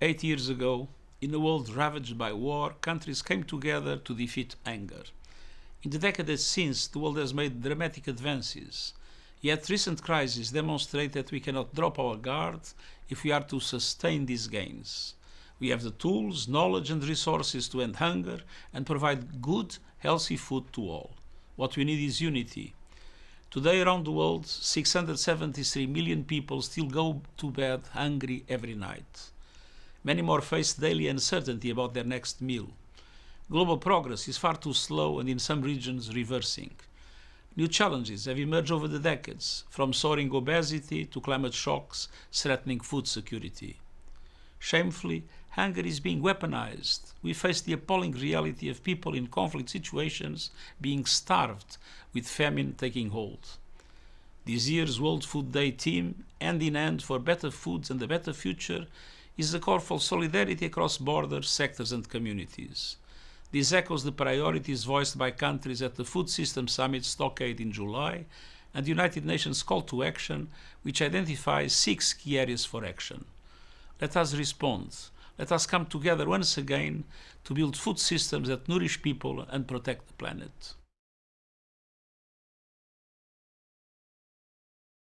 Eight years ago, in a world ravaged by war, countries came together to defeat hunger. In the decades since, the world has made dramatic advances. Yet recent crises demonstrate that we cannot drop our guard if we are to sustain these gains. We have the tools, knowledge, and resources to end hunger and provide good, healthy food to all. What we need is unity. Today, around the world, 673 million people still go to bed hungry every night. Many more face daily uncertainty about their next meal. Global progress is far too slow and in some regions reversing. New challenges have emerged over the decades, from soaring obesity to climate shocks threatening food security. Shamefully, hunger is being weaponized. We face the appalling reality of people in conflict situations being starved, with famine taking hold. This year's World Food Day theme, Hand in Hand for Better Foods and a Better Future, is a call for solidarity across borders, sectors, and communities. This echoes the priorities voiced by countries at the Food System Summit Stockade in July and the United Nations Call to Action, which identifies six key areas for action. Let us respond. Let us come together once again to build food systems that nourish people and protect the planet.